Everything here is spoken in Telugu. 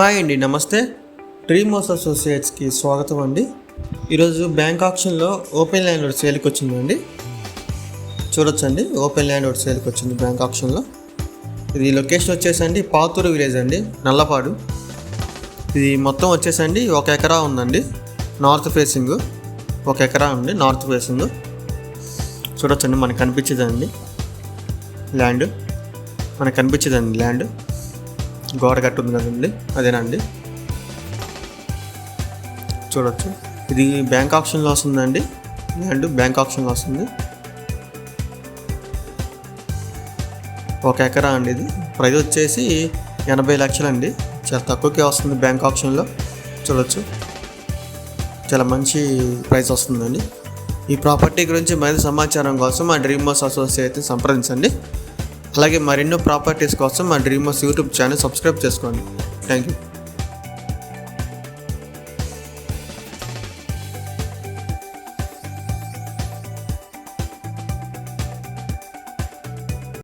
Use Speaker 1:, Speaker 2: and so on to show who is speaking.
Speaker 1: హాయ్ అండి నమస్తే. డ్రీమోస్ అసోసియేట్స్కి స్వాగతం అండి. ఈరోజు బ్యాంక్ ఆప్షన్లో ఓపెన్ ల్యాండ్ ఒకటి సేల్కి వచ్చిందండి. చూడొచ్చండి ఓపెన్ ల్యాండ్ ఒకటి సేల్కి వచ్చింది బ్యాంక్ ఆప్షన్లో. ఇది లొకేషన్ వచ్చేసండి పాతూరు విలేజ్ అండి నల్లపాడు. ఇది మొత్తం వచ్చేసండి ఒక ఎకరా ఉందండి నార్త్ ఫేసింగ్. ఒక ఎకరా ఉంది నార్త్ ఫేసింగ్. చూడొచ్చండి మనకు కనిపించేదండి ల్యాండ్. మనకు కనిపించేదండి ల్యాండ్. గోడ కట్టు ఉంది కదండి. అదేనండి. చూడొచ్చు. ఇది బ్యాంక్ ఆప్షన్లో వస్తుందండి అండ్ బ్యాంక్ ఆప్షన్లో వస్తుంది ఒక ఎకరా అండి ఇది. ప్రైస్ వచ్చేసి ఎనభై లక్షలండి. చాలా తక్కువకే వస్తుంది బ్యాంక్ ఆప్షన్లో. చూడొచ్చు. చాలా మంచి ప్రైస్ వస్తుందండి. ఈ ప్రాపర్టీ గురించి మరింత సమాచారం కోసం మా డ్రీమ్ డ్రీమర్స్ అసోసియేట్ని సంప్రదించండి. అలాగే మరెన్నో ప్రాపర్టీస్ కోసం మా డ్రీమర్స్ యూట్యూబ్ ఛానల్ సబ్స్క్రైబ్ చేసుకోండి. Thank you